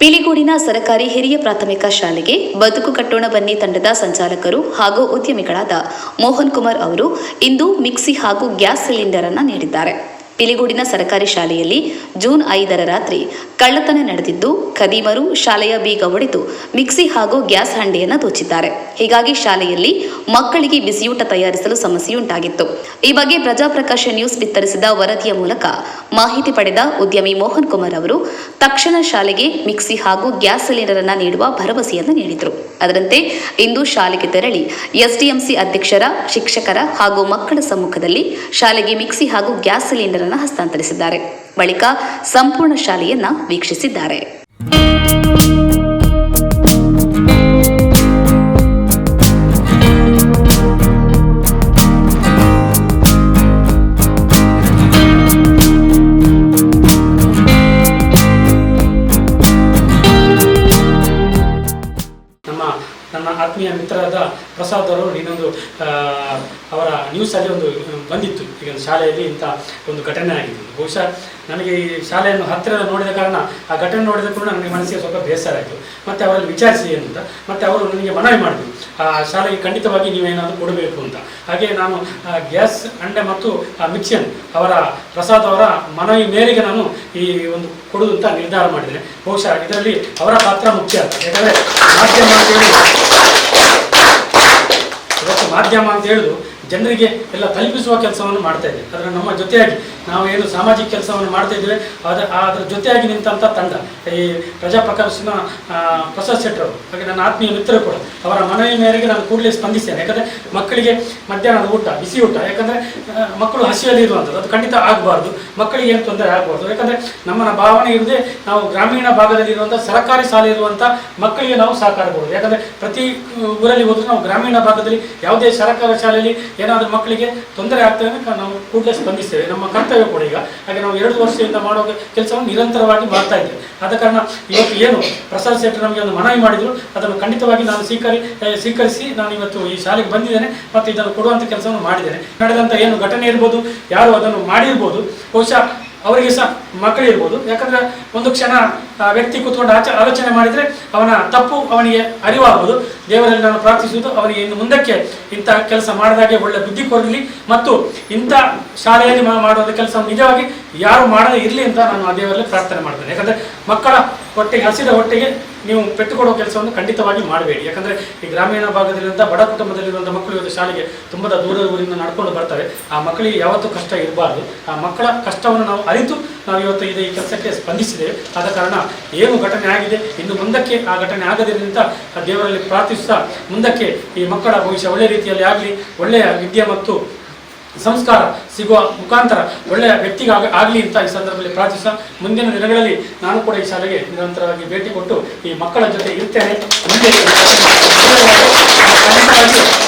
ಪಿಲಿಗೂಡಿನ ಸರಕಾರಿ ಹಿರಿಯ ಪ್ರಾಥಮಿಕ ಶಾಲೆಗೆ ಬದುಕು ಕಟ್ಟೋಣ ಬನ್ನಿ ತಂಡದ ಸಂಚಾಲಕರು ಹಾಗೂ ಉದ್ಯಮಿಗಳಾದ ಮೋಹನ್ ಕುಮಾರ್ ಅವರು ಇಂದು ಮಿಕ್ಸಿ ಹಾಗೂ ಗ್ಯಾಸ್ ಸಿಲಿಂಡರ್ ಅನ್ನು ನೀಡಿದ್ದಾರೆ. ಪಿಲಿಗೂಡಿನ ಸರ್ಕಾರಿ ಶಾಲೆಯಲ್ಲಿ ಜೂನ್ ಐದರ ರಾತ್ರಿ ಕಳ್ಳತನ ನಡೆದಿದ್ದು, ಖದೀಮರು ಶಾಲೆಯ ಬೀಗ ಒಡೆದು ಮಿಕ್ಸಿ ಹಾಗೂ ಗ್ಯಾಸ್ ಹಂಡೆಯನ್ನು ದೋಚಿದ್ದಾರೆ. ಹೀಗಾಗಿ ಶಾಲೆಯಲ್ಲಿ ಮಕ್ಕಳಿಗೆ ಬಿಸಿಯೂಟ ತಯಾರಿಸಲು ಸಮಸ್ಯೆಯುಂಟಾಗಿತ್ತು. ಈ ಬಗ್ಗೆ ಪ್ರಜಾಪ್ರಕಾಶ ನ್ಯೂಸ್ ಬಿತ್ತರಿಸಿದ ವರದಿಯ ಮೂಲಕ ಮಾಹಿತಿ ಪಡೆದ ಉದ್ಯಮಿ ಮೋಹನ್ ಕುಮಾರ್ ಅವರು, ತಕ್ಷಣ ಶಾಲೆಗೆ ಮಿಕ್ಸಿ ಹಾಗೂ ಗ್ಯಾಸ್ ಸಿಲಿಂಡರ್ ಅನ್ನು ನೀಡುವ ಭರವಸೆಯನ್ನು ನೀಡಿದರು. ಅದರಂತೆ ಇಂದು ಶಾಲೆಗೆ ತೆರಳಿ ಎಸ್ಡಿಎಂಸಿ ಅಧ್ಯಕ್ಷರ, ಶಿಕ್ಷಕರ ಹಾಗೂ ಮಕ್ಕಳ ಸಮ್ಮುಖದಲ್ಲಿ ಶಾಲೆಗೆ ಮಿಕ್ಸಿ ಹಾಗೂ ಗ್ಯಾಸ್ ಸಿಲಿಂಡರ್ ಅನ್ನು ಹಸ್ತಾಂತರಿಸಿದ್ದಾರೆ. ಬಳಿಕ ಸಂಪೂರ್ಣ ಶಾಲೆಯನ್ನ ವೀಕ್ಷಿಸಿದ್ದಾರೆ. ಆತ್ಮೀಯ ಮಿತ್ರರಾದ ಪ್ರಸಾದ್ ಅವರು ಇನ್ನೊಂದು ಅವರ ನ್ಯೂಸಲ್ಲಿ ಒಂದು, ಬಂದಿತ್ತು. ಈಗ ಒಂದು ಶಾಲೆಯಲ್ಲಿ ಇಂಥ ಒಂದು ಘಟನೆ ಆಗಿದೆ ಬಹುಶಃ ನನಗೆ ಈ ಶಾಲೆಯನ್ನು ಹತ್ತಿರ ನೋಡಿದ ಕಾರಣ ಆ ಘಟನೆ ನೋಡಿದ ಕೂಡ ನನಗೆ ಮನಸ್ಸಿಗೆ ಸ್ವಲ್ಪ ಬೇಸರ ಆಯಿತು. ಮತ್ತು ಅವರಲ್ಲಿ ವಿಚಾರಿಸಿ ಅಂತ. ಮತ್ತು ಅವರು ನನಗೆ ಮನವಿ ಮಾಡಿದ್ರು. ಆ ಶಾಲೆಗೆ ಖಂಡಿತವಾಗಿ ನೀವೇನಾದರೂ ಕೊಡಬೇಕು ಅಂತ. ಹಾಗೆ ನಾನು ಗ್ಯಾಸ್ ಅಂಡೆ ಮತ್ತು, ಆ ಮಿಕ್ಸಿಯನ್ ಅವರ, ಪ್ರಸಾದ್ ಅವರ ಮನವಿ ಮೇರೆಗೆ ನಾನು ಈ ಒಂದು ಕೊಡುವುದು ಅಂತ ನಿರ್ಧಾರ ಮಾಡಿದ್ದೇನೆ. ಬಹುಶಃ ಇದರಲ್ಲಿ ಅವರ ಪಾತ್ರ ಮುಖ್ಯ ಯಾಕಂದರೆ ಮಾಧ್ಯಮ ಮಾಧ್ಯಮ ಅಂತ ಹೇಳಿದ್ರು ಜನರಿಗೆ ಎಲ್ಲ ತಲುಪಿಸುವ ಕೆಲಸವನ್ನು ಮಾಡ್ತಾ ಇದೆ. ಅದರ ನಮ್ಮ ಜೊತೆಯಾಗಿ ನಾವು ಏನು ಸಾಮಾಜಿಕ ಕೆಲಸವನ್ನು ಮಾಡ್ತಾ ಇದ್ದೇವೆ ಅದರ ಅದರ ಜೊತೆಯಾಗಿ ನಿಂತಹ ತಂಡ. ಈ ಪ್ರಜಾಪ್ರಕಾಶನ ಆ, ಪ್ರಸಾದ್ ಶೆಟ್ಟರ್ ಹಾಗೆ ನನ್ನ ಆತ್ಮೀಯ ಮಿತ್ರರು ಕೂಡ. ಅವರ ಮನವಿ ಮೇರೆಗೆ ನಾನು ಕೂಡಲೇ ಸ್ಪಂದಿಸ್ತೇನೆ. ಯಾಕಂದರೆ ಮಕ್ಕಳಿಗೆ ಮಧ್ಯಾಹ್ನದ ಊಟ ಬಿಸಿ ಊಟ. ಯಾಕಂದರೆ ಮಕ್ಕಳು ಹಸಿಯಲ್ಲಿ ಇರುವಂಥದ್ದು. ಅದು ಖಂಡಿತ ಆಗಬಾರ್ದು. ಮಕ್ಕಳಿಗೆ ಏನು ತೊಂದರೆ ಆಗಬಾರ್ದು. ಯಾಕಂದರೆ ನಮ್ಮ ಭಾವನೆ ಇರದೆ ನಾವು ಗ್ರಾಮೀಣ ಭಾಗದಲ್ಲಿ ಇರುವಂಥ ಸರ್ಕಾರಿ ಶಾಲೆ ಇರುವಂಥ ಮಕ್ಕಳಿಗೆ ನಾವು ಸಹಕಾರ ಕೊಡೋದು ಯಾಕಂದರೆ ಪ್ರತಿ ಊರಲ್ಲಿ ಹೋದರೂ ನಾವು ಗ್ರಾಮೀಣ ಭಾಗದಲ್ಲಿ ಯಾವುದೇ ಸರ್ಕಾರಿ ಶಾಲೆಯಲ್ಲಿ ಏನಾದರೂ ಮಕ್ಕಳಿಗೆ ತೊಂದರೆ ಆಗ್ತದೆ ನಾವು ಕೂಡಲೇ ಸ್ಪಂದಿಸ್ತೇವೆ. ನಮ್ಮ ಕರ್ತವ್ಯ ಕೂಡ ಈಗ. ಹಾಗೆ ನಾವು ಎರಡು ವರ್ಷದಿಂದ ಮಾಡೋ ಕೆಲಸವನ್ನು ನಿರಂತರವಾಗಿ ಮಾಡ್ತಾ ಇದ್ದೇವೆ. ಆದ ಕಾರಣ ಇವತ್ತು ಏನು ಪ್ರಸಾದ್ ಶೆಟ್ಟರ್ ನಮಗೆ ಒಂದು ಮನವಿ ಮಾಡಿದ್ರು. ಅದನ್ನು ಖಂಡಿತವಾಗಿ ನಾನು ಸ್ವೀಕರಿ ಸ್ವೀಕರಿಸಿ ನಾನು ಇವತ್ತು ಈ ಶಾಲೆಗೆ ಬಂದಿದ್ದೇನೆ ಮತ್ತು ಇದನ್ನು ಕೊಡುವಂಥ ಕೆಲಸವನ್ನು ಮಾಡಿದ್ದೇನೆ. ನಡೆದಂಥ ಏನು ಘಟನೆ ಇರ್ಬೋದು, ಯಾರು ಅದನ್ನು ಮಾಡಿರ್ಬೋದು, ಬಹುಶಃ ಅವರಿಗೆ ಸಹ ಮಕ್ಕಳಿರ್ಬೋದು. ಯಾಕಂದ್ರೆ ಒಂದು ಕ್ಷಣ ವ್ಯಕ್ತಿ ಕೂತ್ಕೊಂಡು ಆಚ, ಆಲೋಚನೆ ಮಾಡಿದರೆ ಅವನ ತಪ್ಪು ಅವನಿಗೆ ಅರಿವಾಗುವುದು ದೇವರಲ್ಲಿ ನಾನು ಪ್ರಾರ್ಥಿಸುವುದು ಅವನಿಗೆ ಇನ್ನು ಮುಂದಕ್ಕೆ ಇಂಥ ಕೆಲಸ ಮಾಡಿದಾಗೆ ಒಳ್ಳೆ ಬುದ್ಧಿ ಕೊಡಲಿ ಮತ್ತು ಇಂಥ ಶಾಲೆಯಲ್ಲಿ ಮಾಡುವಂಥ ಕೆಲಸ ನಿಜವಾಗಿ ಯಾರು ಮಾಡದೇ ಇರಲಿ ಅಂತ ನಾನು ಆ ದೇವರಲ್ಲಿ ಪ್ರಾರ್ಥನೆ ಮಾಡ್ತೇನೆ. ಯಾಕಂದರೆ ಮಕ್ಕಳ ಹೊಟ್ಟೆಗೆ, ಹಸಿದ ಹೊಟ್ಟೆಗೆ ನೀವು ಪೆಟ್ಟು ಕೊಡುವ ಕೆಲಸವನ್ನು ಖಂಡಿತವಾಗಿ ಮಾಡಬೇಡಿ. ಯಾಕಂದರೆ ಈ ಗ್ರಾಮೀಣ ಭಾಗದಲ್ಲಿರುವಂಥ, ಬಡ ಕುಟುಂಬದಲ್ಲಿರುವಂಥ ಮಕ್ಕಳು ಇವತ್ತು ಶಾಲೆಗೆ ತುಂಬ ದೂರದ ಊರಿಂದ ನಡ್ಕೊಂಡು ಬರ್ತಾರೆ. ಆ ಮಕ್ಕಳಿಗೆ ಯಾವತ್ತೂ ಕಷ್ಟ ಇರಬಾರ್ದು. ಆ ಮಕ್ಕಳ ಕಷ್ಟವನ್ನು ನಾವು ಅರಿತು ನಾವು ಇವತ್ತು ಇದೇ ಈ ಕೆಲಸಕ್ಕೆ ಸ್ಪಂದಿಸಿದೆ ಆದ ಕಾರಣ ಏನು ಘಟನೆ ಆಗಿದೆ, ಇನ್ನು ಮುಂದಕ್ಕೆ ಆ ಘಟನೆ ಆಗದಿರಂತ ದೇವರಲ್ಲಿ ಪ್ರಾರ್ಥಿಸ್ತಾ ಮುಂದಕ್ಕೆ ಈ ಮಕ್ಕಳ ಭವಿಷ್ಯ ಒಳ್ಳೆ ರೀತಿಯಲ್ಲಿ ಆಗಲಿ, ಒಳ್ಳೆಯ ವಿದ್ಯೆ ಮತ್ತು ಸಂಸ್ಕಾರ ಸಿಗುವ ಮುಖಾಂತರ ಒಳ್ಳೆಯ ವ್ಯಕ್ತಿಗೆ ಆಗಲಿ ಅಂತ ಈ ಸಂದರ್ಭದಲ್ಲಿ ಪ್ರಾರ್ಥಿಸ ಮುಂದಿನ ದಿನಗಳಲ್ಲಿ ನಾನು ಕೂಡ ಈ ಶಾಲೆಗೆ ನಿರಂತರವಾಗಿ ಭೇಟಿ ಕೊಟ್ಟು ಈ ಮಕ್ಕಳ ಜೊತೆ ಇರ್ತೇನೆ. ಮುಂದೆ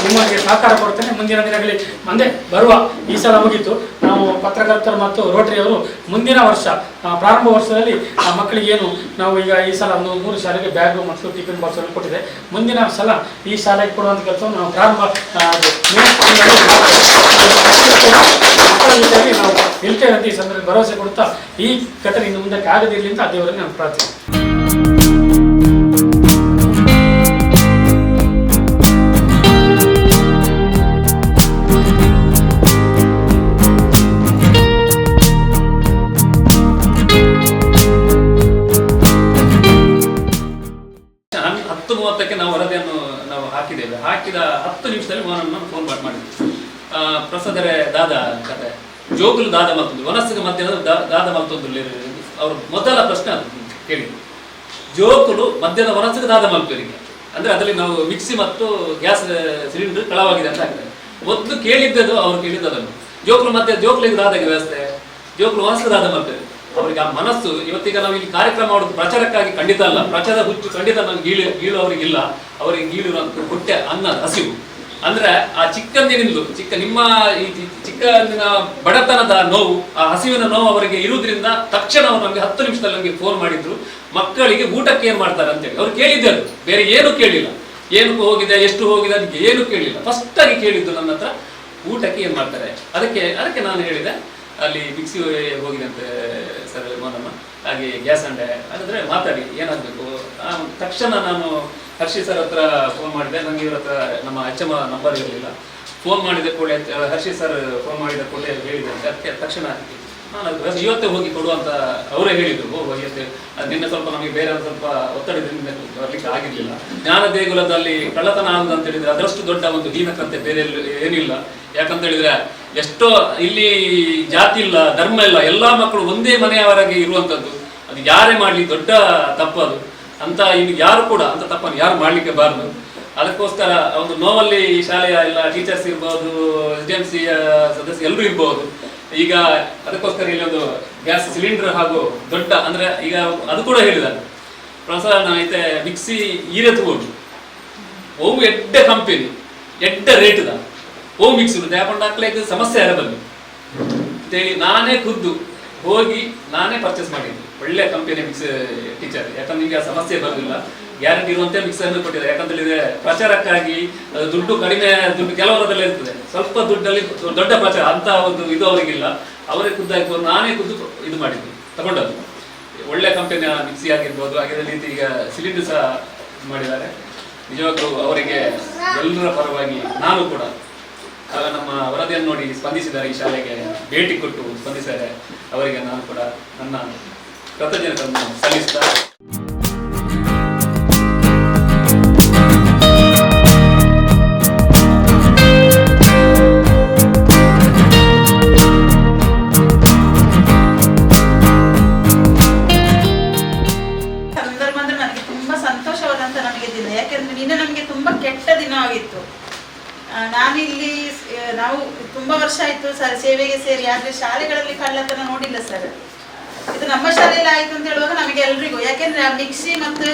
ನಿಮಗೆ ಸಹಕಾರ ಕೊಡ್ತೇನೆ. ಮುಂದಿನ ದಿನಗಳಲ್ಲಿ ಮುಂದೆ ಬರುವ ಈ ಸಲ ಮುಗಿತು. ನಾವು ಪತ್ರಕರ್ತರು ಮತ್ತು ರೋಟರಿಯವರು ಮುಂದಿನ ವರ್ಷ ಪ್ರಾರಂಭ ವರ್ಷದಲ್ಲಿ ಆ ಮಕ್ಕಳಿಗೆ ಏನು ನಾವು ಈಗ ಈ ಸಲ ಒಂದು ಮೂರು ಶಾಲೆಗೆ ಬ್ಯಾಗು ಮತ್ತು ಟಿಫಿನ್ ಬಾಕ್ಸ್ ಅನ್ನು ಕೊಟ್ಟಿದೆ. ಮುಂದಿನ ಸಲ ಈ ಶಾಲೆಗೆ ಕೊಡುವಂಥ ಕೆಲಸವನ್ನು ನಾವು ಪ್ರಾರಂಭ ಆ, ಅದು ಮೇ ತಿಂಗಳಲ್ಲಿ ಮಕ್ಕಳ ಜೊತೆಗೆ ನಾವು ಇರ್ತೇವೆ ಅಂತ ಈ ಸಂದರ್ಭದಲ್ಲಿ ಭರವಸೆ ಕೊಡ್ತಾ ಈ ಕಥೆ ಇನ್ನು ಮುಂದಕ್ಕೆ ಆಗದಿರಲಿ ಅಂತ ಆ ದೇವರಲ್ಲಿ ನಾನು ಪ್ರಾರ್ಥನೆ ಜೋಗುಲು ದಾದ ಮಲ್ತೊಂದು ವನಸ್ಸಿಗೆ ಮಧ್ಯ ದಾದ ಮಲ್ತೊಂದು ಅವರು ಮೊದಲ ಪ್ರಶ್ನೆ ಅದು ಕೇಳಿ ಜೋಕುಲು ಮಧ್ಯದ ವನಸ್ಸಿಗೆ ದಾದ ಮಲ್ಪರಿಗೆ ಅಂದ್ರೆ ಅದರಲ್ಲಿ ನಾವು ಮಿಕ್ಸಿ ಮತ್ತು ಗ್ಯಾಸ್ ಸಿಲಿಂಡರ್ ಕಳವಾಗಿದೆ ಅಂತ ಆಗ್ತದೆ ಮೊದಲು ಕೇಳಿದ್ದದು ಅವ್ರು ಕೇಳಿದ್ದದನ್ನು ಜೋಕುಲು ಮಧ್ಯ ಜೋಕುಲಿಗೆ ದಾದ ವ್ಯವಸ್ಥೆ? ಜೋಕುಲು ವನಸ್ಸಿಗೆ ದಾದ ಮಲ್ಪೇರಿ ಅವರಿಗೆ ಆ ಮನಸ್ಸು, ಇವತ್ತೀಗ ನಾವು ಇಲ್ಲಿ ಕಾರ್ಯಕ್ರಮ ಮಾಡೋದು ಪ್ರಚಾರಕ್ಕಾಗಿ ಖಂಡಿತ ಅಲ್ಲ. ಪ್ರಚಾರ ಹುಚ್ಚು ಖಂಡಿತ ನಮ್ಗೆ ಗೀಳು ಗೀಳು ಅವರಿಗಿಲ್ಲ ಅವರಿಗೆ ಗೀಳಿರುವಂತ ಹೊಟ್ಟೆ, ಅನ್ನ, ಹಸಿವು. ಅಂದ್ರೆ ಆ ಚಿಕ್ಕಂದಿನಿಂದಲೂ ಚಿಕ್ಕ ನಿಮ್ಮ ಈ ಚಿಕ್ಕಂದಿನ ಬಡತನದ ನೋವು, ಆ ಹಸಿವಿನ ನೋವು ಅವರಿಗೆ ಇರುವುದರಿಂದ ತಕ್ಷಣ ಅವರು ನಮಗೆ ಹತ್ತು ನಿಮಿಷದಲ್ಲಿ ನಮಗೆ ಫೋನ್ ಮಾಡಿದ್ರು. ಮಕ್ಕಳಿಗೆ ಊಟಕ್ಕೆ ಏನ್ ಮಾಡ್ತಾರೆ ಅಂತೇಳಿ. ಅವ್ರು ಕೇಳಿದ್ದರು ಬೇರೆ ಏನು ಕೇಳಿಲ್ಲ. ಏನು ಹೋಗಿದೆ, ಎಷ್ಟು ಹೋಗಿದೆ ಅದಕ್ಕೆ ಏನು ಕೇಳಿಲ್ಲ. ಫಸ್ಟ್ ಆಗಿ ಕೇಳಿದ್ದು ನನ್ನ ಹತ್ರ, ಊಟಕ್ಕೆ ಏನು ಮಾಡ್ತಾರೆ? ಅದಕ್ಕೆ ಅದಕ್ಕೆ ನಾನು ಹೇಳಿದೆ, ಅಲ್ಲಿ ಮಿಕ್ಸಿ ಅಂತ, ಸರ್ ಮೋನಮ್ಮ. ಹಾಗೆ ಗ್ಯಾಸ್ ಅಂಡೆ ಹಾಗಾದ್ರೆ ಮಾತಾಡಿ, ಏನಾಗಬೇಕು? ತಕ್ಷಣ ನಾನು ಹರ್ಷಿ ಸರ್ ಹತ್ರ ಫೋನ್ ಮಾಡಿದೆ. ನನಗೆ ಇವ್ರ ಹತ್ರ ನಮ್ಮ ಎಂ ನಂಬರ್ ಇರಲಿಲ್ಲ. ಫೋನ್ ಮಾಡಿದ ಕೂಡಲೇ, ಹರ್ಷಿ ಸರ್ ಫೋನ್ ಮಾಡಿದ ಕೂಡಲೇ ಹೇಳಿದಂತೆ ಅದಕ್ಕೆ ತಕ್ಷಣ ನಾನು ಅದು ಇವತ್ತೇ ಹೋಗಿ ಕೊಡುವಂತ ಅವರೇ ಹೇಳಿದ್ರು. ಹೋಗಿ ಅದು ನಿನ್ನೆ ಸ್ವಲ್ಪ ನಮಗೆ ಬೇರೆ ಸ್ವಲ್ಪ ಒತ್ತಡದಿಂದ ಬರ್ಲಿಕ್ಕೆ ಆಗಿರ್ಲಿಲ್ಲ. ಜ್ಞಾನ ದೇಗುಲದಲ್ಲಿ ಕಳ್ಳತನ ಅಂತ ಹೇಳಿದ್ರೆ ಅದರಷ್ಟು ದೊಡ್ಡ ಒಂದು ಹೀನಕಂತೆ ಬೇರೆ ಏನಿಲ್ಲ. ಯಾಕಂತ ಹೇಳಿದ್ರೆ ಎಷ್ಟೋ ಇಲ್ಲಿ ಜಾತಿ ಇಲ್ಲ, ಧರ್ಮ ಇಲ್ಲ, ಎಲ್ಲಾ ಮಕ್ಕಳು ಒಂದೇ ಮನೆಯವರೆಗೆ ಇರುವಂತದ್ದು. ಅದು ಯಾರೇ ಮಾಡ್ಲಿ ದೊಡ್ಡ ತಪ್ಪದು. ಅಂತ ಇನ್ನು ಯಾರು ಕೂಡ, ಅಂತ ತಪ್ಪನ್ನು ಯಾರು ಮಾಡ್ಲಿಕ್ಕೆ ಬಾರದು. ಅದಕ್ಕೋಸ್ಕರ ಒಂದು ನೋವಲ್ಲಿ ಈ ಶಾಲೆಯ ಎಲ್ಲ ಟೀಚರ್ಸ್ ಇರ್ಬೋದು ಎಸ್ ಡಿ ಎಂ ಸಿ ಸದಸ್ಯ ಎಲ್ಲರೂ ಇರ್ಬೋದು. ಈಗ ಅದಕ್ಕೋಸ್ಕರ ಇಲ್ಲಿ ಒಂದು ಗ್ಯಾಸ್ ಸಿಲಿಂಡರ್ ಹಾಗೂ ದೊಡ್ಡ ಅಂದ್ರೆ ಈಗ ಅದು ಕೂಡ ಹೇಳಿದ ಪ್ರಸಾದ ಐತೆ ಮಿಕ್ಸಿ ಈರೆ ತಗೊಂಡು ಓವು ಎಡ್ಡ ಕಂಪೆನಿ ಎಡ್ಡ ರೇಟ್ದ ಓ ಮಿಕ್ಸಿ ದ್ಯಾಪಂಡ ಹಾಕ್ಲಿಕ್ಕೆ ಸಮಸ್ಯೆ ಇರಬಲ್ಲಿ ಅಂತೇಳಿ ನಾನೇ ಖುದ್ದು ಹೋಗಿ ನಾನೇ ಪರ್ಚೇಸ್ ಮಾಡಿದ್ದು. ಒಳ್ಳೆ ಕಂಪನಿ ಮಿಕ್ಸ್ ಟೀಚರ್ ಯಾಕಂದ್ರೆ ನಿಮಗೆ ಆ ಸಮಸ್ಯೆ ಬರಲಿಲ್ಲ ಗ್ಯಾರಂಟಿ ಇರುವಂತೆ ಮಿಕ್ಸರ್ ಕೊಟ್ಟಿದ್ದಾರೆ. ಯಾಕಂದ್ರೆ ಹೇಳಿದ್ರೆ ಪ್ರಚಾರಕ್ಕಾಗಿ ದುಡ್ಡು ಕಡಿಮೆ, ದುಡ್ಡು ಕೆಲವರದಲ್ಲೇ ಇರ್ತದೆ. ಸ್ವಲ್ಪ ದುಡ್ಡಲ್ಲಿ ದೊಡ್ಡ ಪ್ರಚಾರ, ಅಂತ ಒಂದು ಇದು ಅವರಿಗಿಲ್ಲ. ಅವರೇ ಖುದ್ದಾಗಿ ನಾನೇ ಖುದ್ದು ಇದು ಮಾಡಿದ್ದು. ತಗೊಂಡದ್ದು. ಒಳ್ಳೆ ಕಂಪನಿಯ ಮಿಕ್ಸಿ ಆಗಿರ್ಬೋದು. ಹಾಗೆ ರೀತಿ ಈಗ ಸಿಲಿಂಡರ್ ಸಹ ಇದು ಮಾಡಿದ್ದಾರೆ. ನಿಜವಾಗ್ಲೂ ಅವರಿಗೆ ಎಲ್ಲರ ಪರವಾಗಿ ನಾನು ಕೂಡ, ಆಗ ನಮ್ಮ ವರದಿಯನ್ನು ನೋಡಿ ಸ್ಪಂದಿಸಿದ್ದಾರೆ ಈ ಶಾಲೆಗೆ. ಭೇಟಿ ಕೊಟ್ಟು ಸ್ಪಂದಿಸಿದ್ದಾರೆ. ಅವರಿಗೆ ನಾನು ಕೂಡ ನನ್ನ ಕೃತಜ್ಞತೆಯನ್ನು ಸಲ್ಲಿಸ್ತಾ. ನಾನಿಲ್ಲಿ ನಾವು ತುಂಬಾ ವರ್ಷ ಆಯ್ತು ಸರ್, ಸೇವೆಗೆ ಸೇರಿ, ಆದ್ರೆ ಶಾಲೆಗಳಲ್ಲಿ ಕಳ್ಳತನ ನೋಡಿಲ್ಲ ಸರ್. ಇದು ನಮ್ಮ ಶಾಲೆಯಲ್ಲಿ ಆಯ್ತು ಅಂತ ಹೇಳುವಾಗ ನಮಗೆ ಎಲ್ರಿಗೂ, ಯಾಕೆಂದ್ರೆ ಆ ಮಿಕ್ಸಿ ಮತ್ತು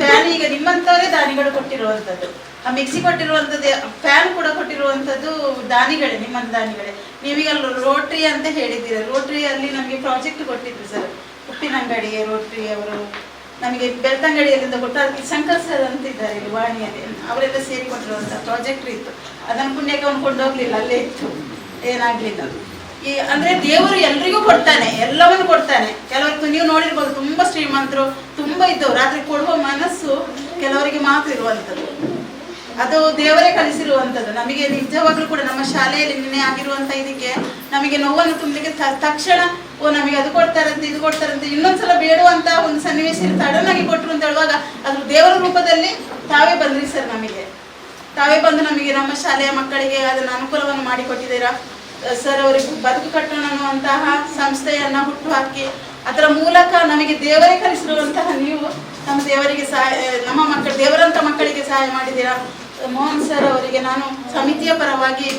ಫ್ಯಾನ್ ಈಗ ನಿಮ್ಮಂತವರೇ ದಾನಿಗಳು ಕೊಟ್ಟಿರುವಂತದ್ದು ಆ ಮಿಕ್ಸಿ ಕೊಟ್ಟಿರುವಂತದ್ದು ಫ್ಯಾನ್ ಕೂಡ ಕೊಟ್ಟಿರುವಂತದ್ದು ದಾನಿಗಳೇ ನಿಮ್ಮ ದಾನಿಗಳೇ. ನೀವೀಗ ರೋಟ್ರಿ ಅಂತ ಹೇಳಿದ್ದೀರ. ರೋಟ್ರಿಯಲ್ಲಿ ನಮಗೆ ಪ್ರಾಜೆಕ್ಟ್ ಕೊಟ್ಟಿದ್ರು ಸರ್. ಉಪ್ಪಿನಂಗಡಿಗೆ ರೋಟ್ರಿ ಅವರು, ನಮಗೆ ಬೆಳ್ತಂಗಡಿಯಲ್ಲಿಂದ ಕೊಟ್ಟು ಶಂಕರ್ ಸರ್ ಅಂತಿದ್ದಾರೆ ಇಲ್ಲಿ ವಾಣಿಯಲ್ಲಿ. ಅವರೆಲ್ಲ ಸೇರಿ ಕೊಟ್ಟಿರುವಂತ ಪ್ರಾಜೆಕ್ಟ್ ಇತ್ತು. ಅದನ್ನು ಪುಣ್ಯಕ್ಕೆ ಅವ್ನು ಕೊಂಡೋಗ್ಲಿಲ್ಲ, ಅಲ್ಲೇ ಇತ್ತು. ಏನಾಗ್ಲಿಲ್ಲ. ಈ ಅಂದ್ರೆ ದೇವರು ಎಲ್ರಿಗೂ ಕೊಡ್ತಾನೆ, ಎಲ್ಲವನ್ನು ಕೊಡ್ತಾನೆ. ಕೆಲವರಿಗೆ ನೀವು ನೋಡಿರ್ಬೋದು, ತುಂಬಾ ಶ್ರೀಮಂತರು, ತುಂಬಾ ಇದ್ದವು ರಾತ್ರಿ ಕೊಡುವ ಮನಸ್ಸು ಕೆಲವರಿಗೆ ಮಾತ್ರ ಇರುವಂತದ್ದು. ಅದು ದೇವರೇ ಕಲಿಸಿರುವಂತದ್ದು ನಮಗೆ ನಿಜವಾಗ್ಲೂ ಕೂಡ ನಮ್ಮ ಶಾಲೆಯಲ್ಲಿ ನಿನ್ನೆ ಆಗಿರುವಂತ ಇದಕ್ಕೆ ನಮಗೆ ನೋವನ್ನು ತುಂಬಲಿಕ್ಕೆ ತಕ್ಷಣ, ಓ, ನಮಗೆ ಅದು ಕೊಡ್ತಾರಂತೆ, ಇದು ಕೊಡ್ತಾರಂತೆ, ಇನ್ನೊಂದ್ಸಲ ಬೇಡುವಂತ ಒಂದು ಸನ್ನಿವೇಶ ಸಡನ್ ಆಗಿ ಕೊಟ್ರು ಅಂತ ಹೇಳುವಾಗ ಅದು ದೇವರ ರೂಪದಲ್ಲಿ ತಾವೇ ಬಂದ್ರಿ ಸರ್ ನಮಗೆ. ತಾವೇ ಬಂದು ನಮಗೆ ನಮ್ಮ ಶಾಲೆಯ ಮಕ್ಕಳಿಗೆ ಅದನ್ನು ಅನುಕೂಲವನ್ನು ಮಾಡಿಕೊಟ್ಟಿದ್ದೀರಾ? ಸರ್ ಅವರಿಗೆ ಬದುಕು ಕಟ್ಟೋಣ ಅನ್ನುವಂತಹ ಸಂಸ್ಥೆಯನ್ನ ಹುಟ್ಟು ಹಾಕಿ ಅದರ ಮೂಲಕ ನಮಗೆ ದೇವರೇ ಕಲಿಸಿರುವಂತಹ ನೀವು ನಮ್ಮ ದೇವರಿಗೆ ಸಹಾಯ ನಮ್ಮ ಮಕ್ಕಳು, ದೇವರಂತ ಮಕ್ಕಳಿಗೆ ಸಹಾಯ ಮಾಡಿದ್ದೀರಾ? ಮೋಹನ್ ಸರ್ ಅವರಿಗೆ ನಾನು ಸಮಿತಿಯ ಪರವಾಗಿ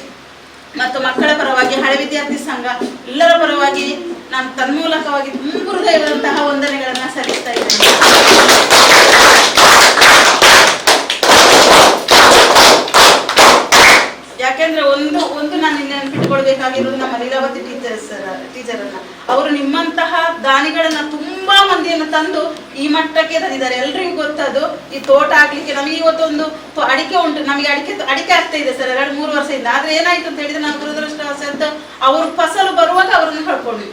ಮತ್ತು ಮಕ್ಕಳ ಪರವಾಗಿ, ಹಳೆ ವಿದ್ಯಾರ್ಥಿ ಸಂಘ ಎಲ್ಲರ ಪರವಾಗಿ ನಾನು ತನ್ಮೂಲಕವಾಗಿ ತುಂಬ ಹೃದಯದಂತಹ ವಂದನೆಗಳನ್ನ ಸಲ್ಲಿಸ್ತಾ ಇದ್ದೇನೆ ಯಾಕೆಂದ್ರೆ ಒಂದು ಒಂದು ನಾನು ಇಲ್ಲಿ ನೆನಪಿಟ್ಟುಕೊಳ್ಬೇಕಾಗಿರೋದು ನಮ್ಮ ಲೀಲಾವತಿ ಟೀಚರ್ಸ್ ಟೀಚರ್ ಅನ್ನ ಅವರು ನಿಮ್ಮಂತಹ ದಾನಿಗಳನ್ನ ತುಂಬಾ ಮಂದಿಯನ್ನು ತಂದು ಈ ಮಟ್ಟಕ್ಕೆ ತಂದಿದ್ದಾರೆ. ಎಲ್ರಿಗೂ ಗೊತ್ತದು, ಈ ತೋಟ ಆಗ್ಲಿಕ್ಕೆ ನಮಗೆ ಇವತ್ತೊಂದು ಅಡಿಕೆ ಉಂಟು. ನಮಗೆ ಅಡಿಕೆ ಅಡಿಕೆ ಆಗ್ತಾ ಇದೆ ಸರ್, ಎರಡು, ಮೂರು ವರ್ಷದಿಂದ. ಆದ್ರೆ ಏನಾಯ್ತು ಅಂತ ಹೇಳಿದ್ರೆ ನಾವು ದುರದೃಷ್ಟವಶಾತ್ ಅವ್ರ ಫಸಲು ಬರುವಾಗ ಅವ್ರನ್ನ ಕಳ್ಕೊಂಡ್ವಿ.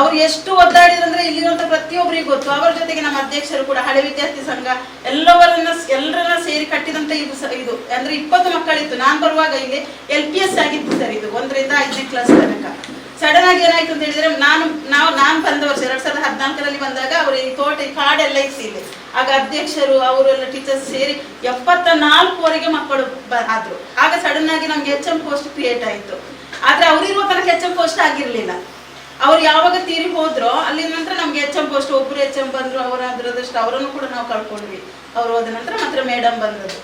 ಅವ್ರು ಎಷ್ಟು ಒದ್ದಾಡಿದ್ರಂದ್ರೆ ಇಲ್ಲಿರುವಂತ ಪ್ರತಿಯೊಬ್ಬರಿಗೂ ಗೊತ್ತು. ಅವರ ಜೊತೆಗೆ ನಮ್ಮ ಅಧ್ಯಕ್ಷರು ಕೂಡ, ಹಳೆ ವಿದ್ಯಾರ್ಥಿ ಸಂಘ, ಎಲ್ಲವರನ್ನ ಎಲ್ಲರನ್ನ ಸೇರಿ ಕಟ್ಟಿದಂತ ಇದು ಇದು. ಅಂದ್ರೆ ಇಪ್ಪತ್ತು ಮಕ್ಕಳಿತ್ತು. ನಾನ್ ಬರುವಾಗ ಇಲ್ಲಿ ಎಲ್ ಪಿ ಎಸ್ ಆಗಿತ್ತು ಸರ್ ಇದು, ಒಂದರಿಂದ ಐದನೇ ಕ್ಲಾಸ್ ತನಕ. ಸಡನ್ ಆಗಿ ಏನಾಯ್ತು ಅಂತ ಹೇಳಿದ್ರೆ, ನಾನು, ನಾವು, ನಾನ್ ಬಂದ ವರ್ಷ, ಎರಡ್ ಸಾವಿರದ ಹದಿನಾಲ್ಕರಲ್ಲಿ ಬಂದಾಗ ಅವರು ಈ ತೋಟ, ಈ ಕಾಡೆಲ್ಲ ಇತ್ತು ಇಲ್ಲಿ ಆಗ ಅಧ್ಯಕ್ಷರು ಅವರೆಲ್ಲ ಟೀಚರ್ಸ್ ಸೇರಿ ಎಪ್ಪತ್ತ ನಾಲ್ಕುವರೆಗೆ ಮಕ್ಕಳು ಆದ್ರು. ಆಗ ಸಡನ್ ಆಗಿ ನಮ್ಗೆ ಎಚ್ ಎಂ ಪೋಸ್ಟ್ ಕ್ರಿಯೇಟ್ ಆಯ್ತು. ಆದ್ರೆ ಅವರಿರುವ ತನಕ ಎಚ್ ಎಂ ಪೋಸ್ಟ್ ಆಗಿರ್ಲಿಲ್ಲ. ಅವ್ರು ಯಾವಾಗ ತೀರಿ ಹೋದ್ರೋ ಅಲ್ಲಿ ನಂತರ ನಮ್ಗೆ ಎಚ್ ಎಂ ಪೋಸ್ಟ್ ಒಬ್ರು ಎಚ್ ಎಂ ಬಂದ್ರು ಅವರ ಅದ್ರದಷ್ಟು ಅವರನ್ನು ಕೂಡ ನಾವು ಕಳ್ಕೊಂಡ್ವಿ. ಅವ್ರು ಹೋದ ನಂತರ ಮಾತ್ರ ಮೇಡಮ್ ಬಂದದ್ದು.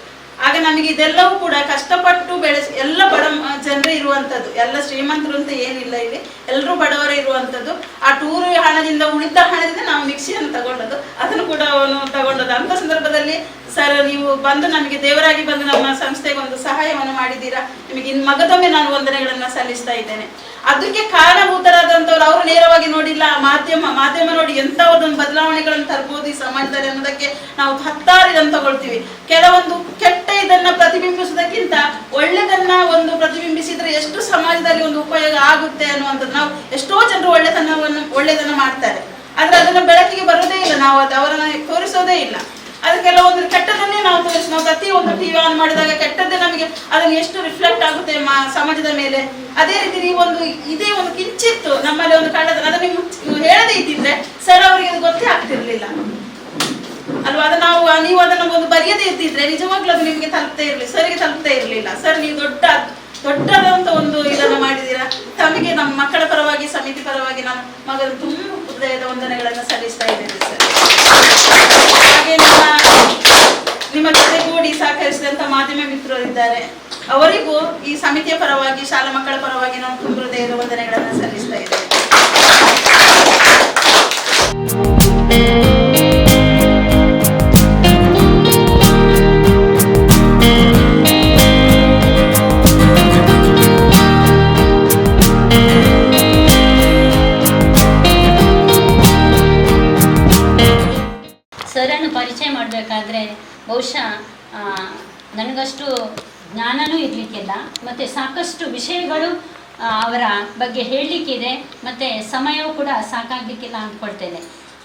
ಆಗ ನಮಗೆ ಇದೆಲ್ಲವೂ ಕೂಡ ಕಷ್ಟಪಟ್ಟು ಬೆಳೆಸಿ, ಎಲ್ಲ ಬಡ ಜನರೇ ಇರುವಂತದ್ದು ಎಲ್ಲ ಶ್ರೀಮಂತರು ಅಂತ ಏನಿಲ್ಲ ಇಲ್ಲಿ. ಎಲ್ಲರೂ ಬಡವರೇ ಇರುವಂತದ್ದು ಆ ಟೂರು ಹಣದಿಂದ ಉಳಿದ ಹಣದಿಂದ ನಾವು ಮಿಕ್ಸಿಯನ್ನು ತಗೊಂಡದ್ದು. ಅದನ್ನು ಕೂಡ ಅವನು ತಗೊಂಡದ್ದು. ಅಂಥ ಸಂದರ್ಭದಲ್ಲಿ, ಸರ್, ನೀವು ಬಂದು ನಮಗೆ ದೇವರಾಗಿ ಬಂದು ನಮ್ಮ ಸಂಸ್ಥೆಗೆ ಒಂದು ಸಹಾಯವನ್ನು ಮಾಡಿದ್ದೀರಾ? ನಿಮಗೆ ಇನ್ನು ಮಗದೊಮ್ಮೆ ನಾನು ವಂದನೆಗಳನ್ನು ಸಲ್ಲಿಸ್ತಾ ಇದ್ದೇನೆ. ಅದಕ್ಕೆ ಕಾರಣಭೂತರಾದಂಥವ್ರು, ಅವರು ನೇರವಾಗಿ ಮಾಧ್ಯಮ ಮಾಧ್ಯಮ ನೋಡಿ ಎಂತ ಒಂದು ಬದಲಾವಣೆಗಳನ್ನು ತರ್ಬೋದು ಈ ಸಮಾಜದಲ್ಲಿ ಅನ್ನೋದಕ್ಕೆ ನಾವು ಹತ್ತಾರು ಇದನ್ನು ತಗೊಳ್ತೀವಿ. ಕೆಲವೊಂದು ಕೆಟ್ಟ ಇದನ್ನ ಪ್ರತಿಬಿಂಬಿಸೋದಕ್ಕಿಂತ ಒಳ್ಳೆದನ್ನ ಒಂದು ಪ್ರತಿಬಿಂಬಿಸಿದ್ರೆ ಎಷ್ಟು ಸಮಾಜದಲ್ಲಿ ಒಂದು ಉಪಯೋಗ ಆಗುತ್ತೆ ಅನ್ನುವಂಥದ್ದು. ನಾವು ಎಷ್ಟೋ ಜನರು ಒಳ್ಳೆತನವನ್ನು, ಒಳ್ಳೆದನ್ನ ಮಾಡ್ತಾರೆ. ಆದ್ರೆ ಅದನ್ನ ಬೆಳಕಿಗೆ ಬರೋದೇ ಇಲ್ಲ. ನಾವು ಅದು ಅವರನ್ನ ತೋರಿಸೋದೇ ಇಲ್ಲ. ಅದಕ್ಕೆ ಕೆಲವೊಂದು ಕೆಟ್ಟದನ್ನೇ ನಾವು ತೋರಿಸಿ, ನಾವು ಪ್ರತಿ ಒಂದು ಟಿವಿ ಆನ್ ಮಾಡಿದಾಗ ಕೆಟ್ಟದ್ದೇ ನಮಗೆ ಅದನ್ನು ಎಷ್ಟು ರಿಫ್ಲೆಕ್ಟ್ ಆಗುತ್ತೆ ಸಮಾಜದ ಮೇಲೆ. ಅದೇ ರೀತಿ ನೀವು ಒಂದು ಇದೇ ಒಂದು ಕಿಂಚಿತ್ತು ನಮ್ಮಲ್ಲಿ ಒಂದು ಕಳ್ಳತನ ಅದನ್ನ ನೀವು ನೀವು ಇದ್ದಿದ್ರೆ ಸರ್ ಅವರಿಗೆ ಅದು ಗೊತ್ತೇ ಆಗ್ತಿರ್ಲಿಲ್ಲ. ಅಲ್ವಾ? ಅದು ನಾವು, ನೀವು ಅದನ್ನ ಒಂದು ಬರೆಯದೇ ಇದ್ದಿದ್ರೆ ನಿಜವಾಗ್ಲೂ ಅದು ನಿಮಗೆ ತಲುಪ್ತಾ ಇರ್ಲಿಲ್ಲ ಸರ್ಗೆ ತಲುಪ್ತಾ ಇರ್ಲಿಲ್ಲ. ಸರ್ ನೀವು ದೊಡ್ಡ ದೊಡ್ಡದಂತ ಒಂದು ಇದನ್ನ ಮಾಡಿದ್ದೀರಾ? ತಮಗೆ ನಮ್ಮ ಮಕ್ಕಳ ಪರವಾಗಿ, ಸಮಿತಿ ಪರವಾಗಿ ನಾನು ಮಗನ ತುಂಬಾ ಹೃದಯದ ವಂದನೆಗಳನ್ನು ಸಲ್ಲಿಸ್ತಾ ಇದ್ದೇನೆ ಸರ್ ಹಾಗೆ ನಿಮ್ಮ ನಿಮ್ಮ ಜೊತೆಗೂಡಿ ಸಹಕರಿಸಿದಂತ ಮಾಧ್ಯಮ ಮಿತ್ರರಿದ್ದಾರೆ ಅವರಿಗೂ ಈ ಸಮಿತಿಯ ಪರವಾಗಿ, ಶಾಲಾ ಮಕ್ಕಳ ಪರವಾಗಿ ನಾನು ತುಂಬ ಹೃದಯದ ವಂದನೆಗಳನ್ನು ಸಲ್ಲಿಸ್ತಾ ನನಗಷ್ಟು ಜ್ಞಾನನೂ ಇರಲಿಕ್ಕಿಲ್ಲ. ಮತ್ತು ಸಾಕಷ್ಟು ವಿಷಯಗಳು ಅವರ ಬಗ್ಗೆ ಹೇಳಲಿಕ್ಕಿದೆ. ಮತ್ತು ಸಮಯವೂ ಕೂಡ ಸಾಕಾಗಲಿಕ್ಕಿಲ್ಲ ಅಂದ್ಕೊಳ್ತೇನೆ.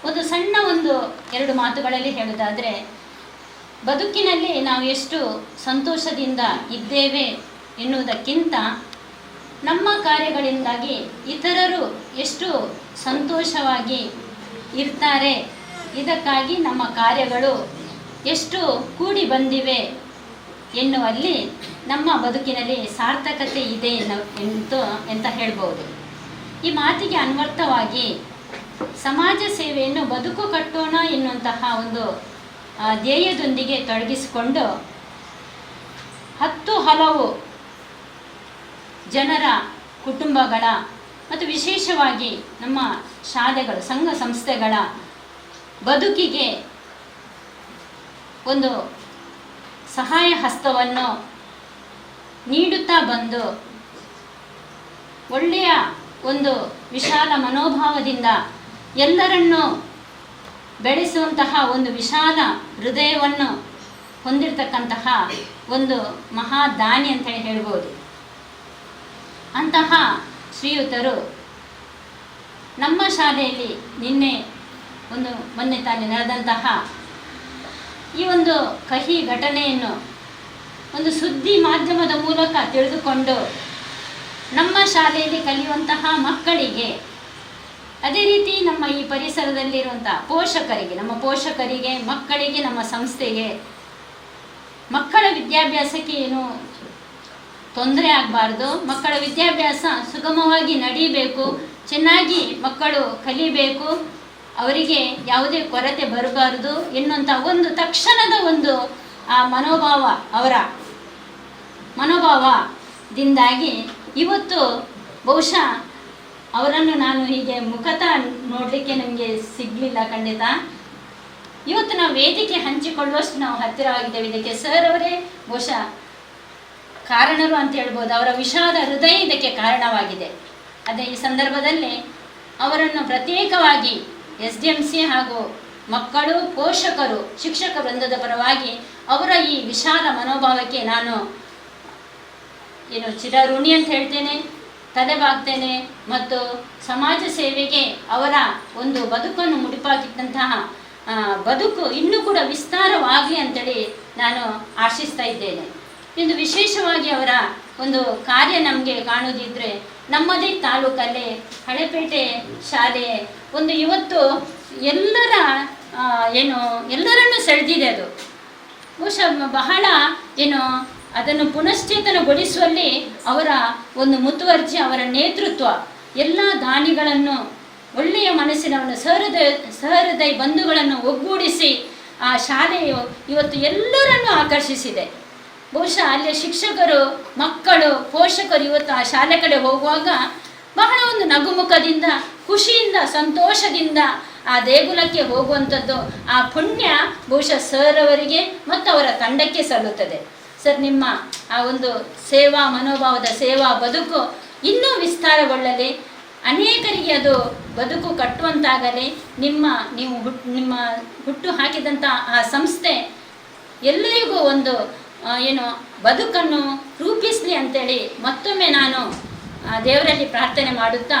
ಒಂದು ಸಣ್ಣ ಒಂದು ಎರಡು ಮಾತುಗಳಲ್ಲಿ ಹೇಳೋದಾದರೆ ಬದುಕಿನಲ್ಲಿ ನಾವು ಎಷ್ಟು ಸಂತೋಷದಿಂದ ಇದ್ದೇವೆ ಎನ್ನುವುದಕ್ಕಿಂತ ನಮ್ಮ ಕಾರ್ಯಗಳಿಂದಾಗಿ ಇತರರು ಎಷ್ಟು ಸಂತೋಷವಾಗಿ ಇರ್ತಾರೆ, ಇದಕ್ಕಾಗಿ ನಮ್ಮ ಕಾರ್ಯಗಳು ಎಷ್ಟು ಕೂಡಿ ಬಂದಿವೆ ಎನ್ನುವಲ್ಲಿ ನಮ್ಮ ಬದುಕಿನಲ್ಲಿ ಸಾರ್ಥಕತೆ ಇದೆ ಎನ್ನು ಅಂತ ಹೇಳ್ಬೋದು. ಈ ಮಾತಿಗೆ ಅನ್ವರ್ಥವಾಗಿ ಸಮಾಜ ಸೇವೆಯನ್ನು ಬದುಕು ಕಟ್ಟೋಣ ಎನ್ನುವಂತಹ ಒಂದು ಧ್ಯೇಯದೊಂದಿಗೆ ತೊಡಗಿಸಿಕೊಂಡು ಹತ್ತು ಹಲವು ಜನರ ಕುಟುಂಬಗಳ ಮತ್ತು ವಿಶೇಷವಾಗಿ ನಮ್ಮ ಶಾಲೆಗಳು, ಸಂಘ ಸಂಸ್ಥೆಗಳ ಬದುಕಿಗೆ ಒಂದು ಸಹಾಯ ಹಸ್ತವನ್ನು ನೀಡುತ್ತಾ ಬಂದು ಒಳ್ಳೆಯ ಒಂದು ವಿಶಾಲ ಮನೋಭಾವದಿಂದ ಎಲ್ಲರನ್ನು ಬೆಳೆಸುವಂತಹ ಒಂದು ವಿಶಾಲ ಹೃದಯವನ್ನು ಹೊಂದಿರತಕ್ಕಂತಹ ಒಂದು ಮಹಾದಾನಿ ಅಂತ ಹೇಳಿ ಹೇಳ್ಬೋದು. ಅಂತಹ ಶ್ರೀಯುತರು ನಮ್ಮ ಶಾಲೆಯಲ್ಲಿ ನಿನ್ನೆ ಒಂದು ಮೊನ್ನೆ ತಾನೆ ನಡೆದಂತಹ ಈ ಒಂದು ಕಹಿ ಘಟನೆಯನ್ನು ಒಂದು ಸುದ್ದಿ ಮಾಧ್ಯಮದ ಮೂಲಕ ತಿಳಿದುಕೊಂಡು ನಮ್ಮ ಶಾಲೆಯಲ್ಲಿ ಕಲಿಯುವಂತಹ ಮಕ್ಕಳಿಗೆ ಅದೇ ರೀತಿ ನಮ್ಮ ಈ ಪರಿಸರದಲ್ಲಿರುವಂಥ ಪೋಷಕರಿಗೆ, ನಮ್ಮ ಪೋಷಕರಿಗೆ, ಮಕ್ಕಳಿಗೆ, ನಮ್ಮ ಸಂಸ್ಥೆಗೆ ಮಕ್ಕಳ ವಿದ್ಯಾಭ್ಯಾಸಕ್ಕೆ ಏನು ತೊಂದರೆ ಆಗಬಾರ್ದು. ಮಕ್ಕಳ ವಿದ್ಯಾಭ್ಯಾಸ ಸುಗಮವಾಗಿ ನಡೀಬೇಕು. ಚೆನ್ನಾಗಿ ಮಕ್ಕಳು ಕಲಿಬೇಕು. ಅವರಿಗೆ ಯಾವುದೇ ಕೊರತೆ ಬರಬಾರದು ಎನ್ನುವಂಥ ಒಂದು ತಕ್ಷಣದ ಒಂದು, ಆ ಮನೋಭಾವ ಅವರ ಮನೋಭಾವದಿಂದಾಗಿ ಇವತ್ತು ಬಹುಶಃ ಅವರನ್ನು ನಾನು ಹೀಗೆ ಮುಖತ ನೋಡಲಿಕ್ಕೆ ನಮಗೆ ಸಿಗಲಿಲ್ಲ ಖಂಡಿತ. ಇವತ್ತು ನಾವು ವೇದಿಕೆ ಹಂಚಿಕೊಳ್ಳುವಷ್ಟು ನಾವು ಹತ್ತಿರವಾಗಿದ್ದೇವೆ ಇದಕ್ಕೆ ಸರ್ ಅವರೇ ಬಹುಶಃ ಕಾರಣರು ಅಂತ ಹೇಳ್ಬೋದು. ಅವರ ವಿಷಾದ ಹೃದಯ ಇದಕ್ಕೆ ಕಾರಣವಾಗಿದೆ. ಅದೇ ಈ ಸಂದರ್ಭದಲ್ಲಿ ಅವರನ್ನು ಪ್ರತ್ಯೇಕವಾಗಿ ಎಸ್ ಡಿ ಎಂ ಸಿ ಹಾಗೂ ಮಕ್ಕಳು, ಪೋಷಕರು, ಶಿಕ್ಷಕ ವೃಂದದ ಪರವಾಗಿ ಅವರ ಈ ವಿಶಾಲ ಮನೋಭಾವಕ್ಕೆ ನಾನು ಏನು ಚಿರಋಣಿ ಅಂತ ಹೇಳ್ತೇನೆ, ತಲೆಬಾಗ್ತೇನೆ ಮತ್ತು ಸಮಾಜ ಸೇವೆಗೆ ಅವರ ಒಂದು ಬದುಕನ್ನು ಮುಡಿಪಾಗಿದ್ದಂತಹ ಬದುಕು ಇನ್ನೂ ಕೂಡ ವಿಸ್ತಾರವಾಗಲಿ ಅಂತೇಳಿ ನಾನು ಆಶಿಸ್ತಾ ಇದ್ದೇನೆ. ಇಂದು ವಿಶೇಷವಾಗಿ ಅವರ ಒಂದು ಕಾರ್ಯ ನಮಗೆ ಕಾಣುವುದಿದ್ರೆ, ನಮ್ಮದೇ ತಾಲೂಕಲ್ಲಿ ಹಳೆಪೇಟೆ ಶಾಲೆ ಒಂದು ಇವತ್ತು ಎಲ್ಲರ ಏನು, ಎಲ್ಲರನ್ನು ಸೆಳೆದಿದೆ ಅದು. ಬಹುಶಃ ಬಹಳ, ಏನು, ಅದನ್ನು ಪುನಶ್ಚೇತನಗೊಳಿಸುವಲ್ಲಿ ಅವರ ಒಂದು ಮುತುವರ್ಜಿ, ಅವರ ನೇತೃತ್ವ, ಎಲ್ಲ ದಾನಿಗಳನ್ನು, ಒಳ್ಳೆಯ ಮನಸ್ಸಿನವನ್ನು ಸಹೃದಯ ಸಹೃದಯ ಬಂಧುಗಳನ್ನು ಒಗ್ಗೂಡಿಸಿ, ಆ ಶಾಲೆಯು ಇವತ್ತು ಎಲ್ಲರನ್ನು ಆಕರ್ಷಿಸಿದೆ. ಬಹುಶಃ ಅಲ್ಲಿಯ ಶಿಕ್ಷಕರು, ಮಕ್ಕಳು, ಪೋಷಕರು ಇವತ್ತು ಆ ಶಾಲೆ ಕಡೆ ಹೋಗುವಾಗ ಬಹಳ ಒಂದು ನಗುಮುಖದಿಂದ, ಖುಷಿಯಿಂದ, ಸಂತೋಷದಿಂದ ಆ ದೇಗುಲಕ್ಕೆ ಹೋಗುವಂಥದ್ದು ಆ ಪುಣ್ಯ ಬಹುಶಃ ಸರ್ ಅವರಿಗೆ ಮತ್ತು ಅವರ ತಂಡಕ್ಕೆ ಸಲ್ಲುತ್ತದೆ. ಸರ್ ನಿಮ್ಮ ಆ ಒಂದು ಸೇವಾ ಮನೋಭಾವದ ಸೇವಾ ಬದುಕು ಇನ್ನೂ ವಿಸ್ತಾರಗೊಳ್ಳಲಿ. ಅನೇಕರಿಗೆ ಅದು ಬದುಕು ಕಟ್ಟುವಂತಾಗಲಿ. ನಿಮ್ಮ, ನೀವು ಹುಟ್, ನಿಮ್ಮ ಹುಟ್ಟು ಹಾಕಿದಂಥ ಆ ಸಂಸ್ಥೆ ಎಲ್ಲರಿಗೂ ಒಂದು ಏನು ಬದುಕನ್ನು ರೂಪಿಸಲಿ ಅಂತೇಳಿ ಮತ್ತೊಮ್ಮೆ ನಾನು ದೇವರಲ್ಲಿ ಪ್ರಾರ್ಥನೆ ಮಾಡುತ್ತಾ